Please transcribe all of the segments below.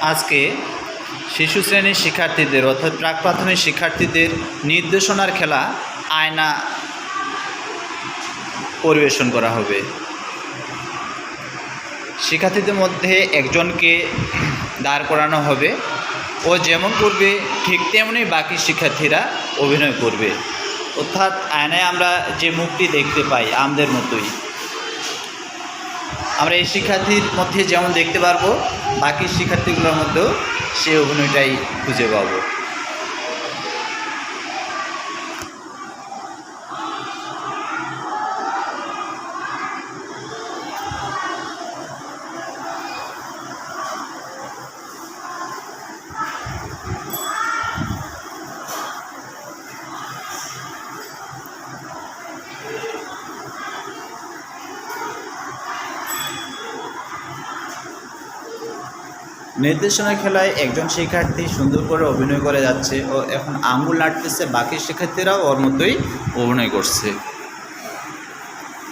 আজকে শিশু শ্রেণির শিক্ষার্থীদের অর্থাৎ প্রাক প্রাথমিক শিক্ষার্থীদের নির্দেশনার খেলা আয়না পরিবেশন করা হবে। শিক্ষার্থীদের মধ্যে একজনকে দাঁড় করানো হবে। ও যেমন করবে, ঠিক তেমনই বাকি শিক্ষার্থীরা অভিনয় করবে। অর্থাৎ আয়নায় আমরা যে মুখটি দেখতে পাই, আমদের মতোই। আমরা এই শিক্ষার্থীর মধ্যে যেমন দেখতে পারব বাকি শিক্ষার্থীগুলোর মধ্যেও সে অভিনয়টাই খুঁজে পাবো। নির্দেশনা খেলায় একজন শিক্ষার্থী সুন্দর করে অভিনয় করে যাচ্ছে ও এখন আঙুল নাটতেছে বাকি শিক্ষার্থীরাও ওর মতোই অভিনয় করছে।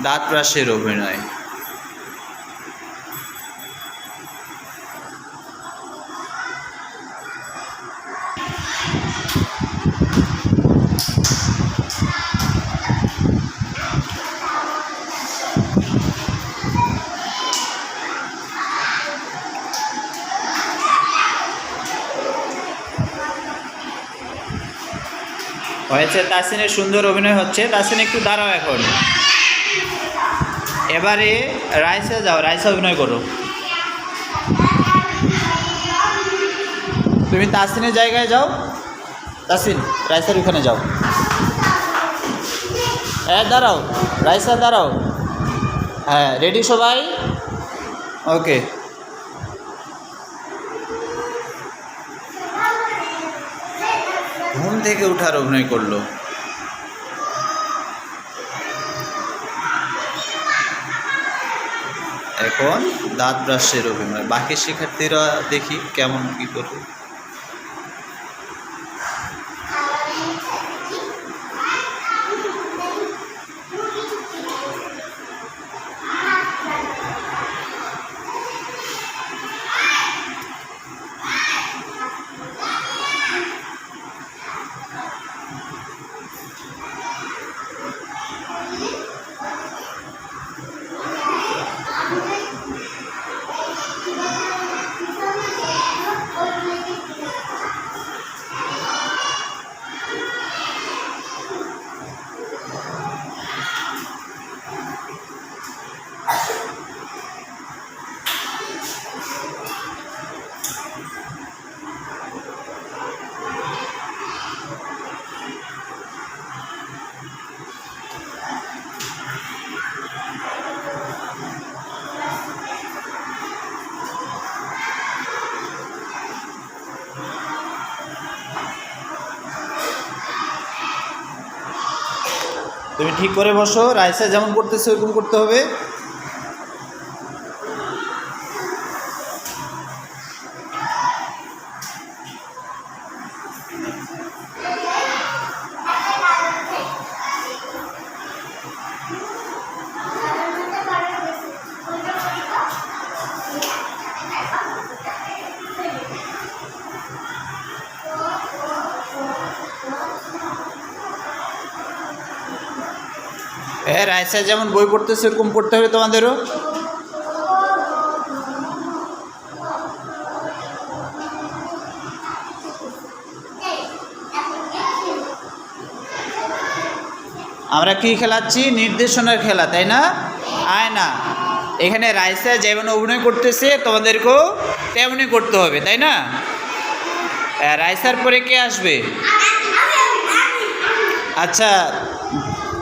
দাঁত রাসের অভিনয়। হয়েছে তাসিনের সুন্দর অভিনয় হচ্ছে। তাসিন একটু দাঁড়াও এখন। এবারে রাইসে যাও, রাইসে অভিনয় করো। তুমি তাসিনের জায়গায় যাও। তাসিন রাইসার ওখানে যাও। হ্যাঁ দাঁড়াও, রাইসা দাঁড়াও। হ্যাঁ রেডি সবাই? ওকে থেকে উঠার অভিনয় করল। এখন দাঁত ব্রাশের অভিনয়। বাকি শিক্ষার্থীরা দেখি কেমন কী করবে। তুমি ঠিক করে বসো রাইসা যেমন করতেছে ওরকম করতে হবে। হ্যাঁ রাইসা যেমন বই পড়তেছে ওরকম পড়তে হবে তোমাদেরও। আমরা কি খেলাচ্ছি? নির্দেশনার খেলা তাই না? আয় না। এখানে রাইসা যেমন অভিনয় করতেছে তোমাদেরকেও তেমনই করতে হবে তাই না? আহ, রাইসার পরে কে আসবে? আচ্ছা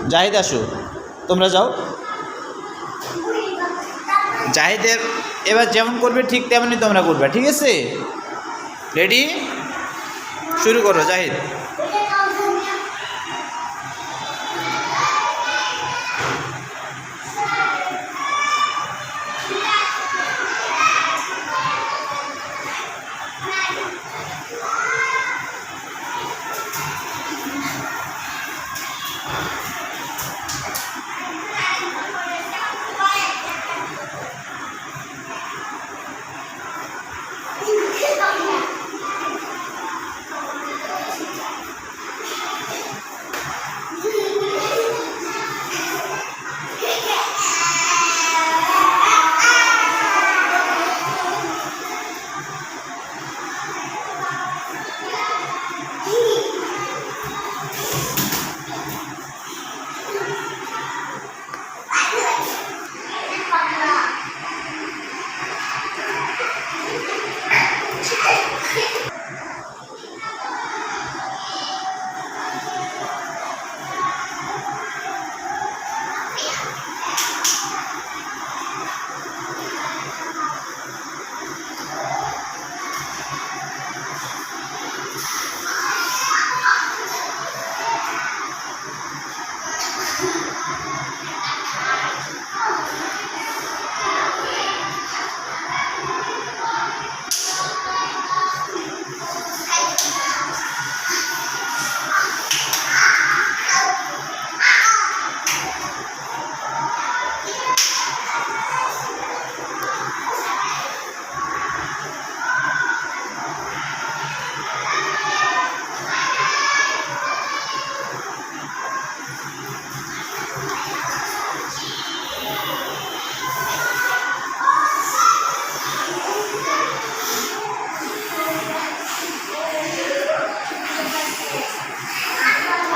জাহিদ আসো তোমরা যাও। জাহিদের এবার যেমন করবে, ঠিক তেমনই তোমরা করবে, ঠিক আছে? রেডি শুরু করো, জাহিদ।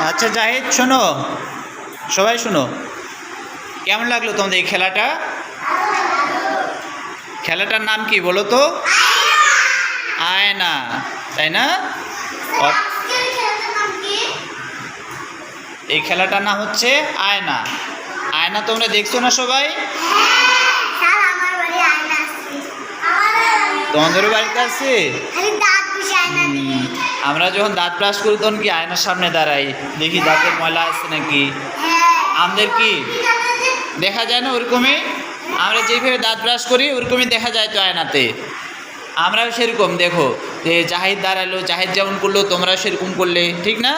আচ্ছা জাহিদ শোনো। সবাই শোনো। কেমন লাগল তোমাদের এই খেলাটা? খেলাটার নাম কি বলো তো? আয়না। তাই না? এই খেলাটার নাম হচ্ছে আয়না। আয়না তোমরা দেখছ না সবাই? তোমাদের বাড়িতে আছে? আমরা যখন দাঁত ব্রাশ করি, তখন কি আয়নার সামনে দাঁড়াই? দেখি দাঁতের ময়লা আছে নাকি? আমাদের কি? দেখা যায় না ওরকমই? আমরা যেভাবে দাঁত ব্রাশ করি, ওরকমই দেখা যায় তো আয়নাতে। আমরাও সেরকম, দেখো। যে জাহিদ দাঁড়াল, জাহিদ যেমন করল, তোমরাও সেরকম করলে, ঠিক না?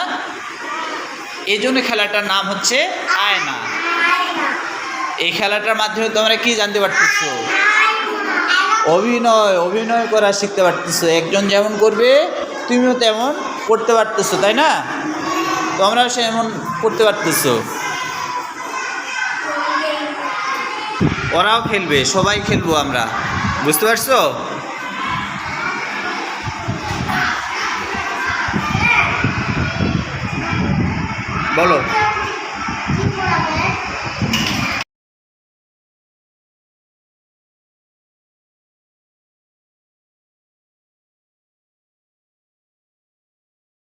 এই জন্য খেলাটার নাম হচ্ছে আয়না। এই খেলাটার মাধ্যমে তোমরা কি জানতে পারতেছো? অভিনয় অভিনয় করা শিখতে পারতেছো। একজন যেমন করবে তুমিও তেমন করতে পারতেছো, তাই না? তোমরাও সেমন করতে পারতেছো। ওরাও খেলবে, সবাই খেলব আমরা। বুঝতে পারছ? বলো।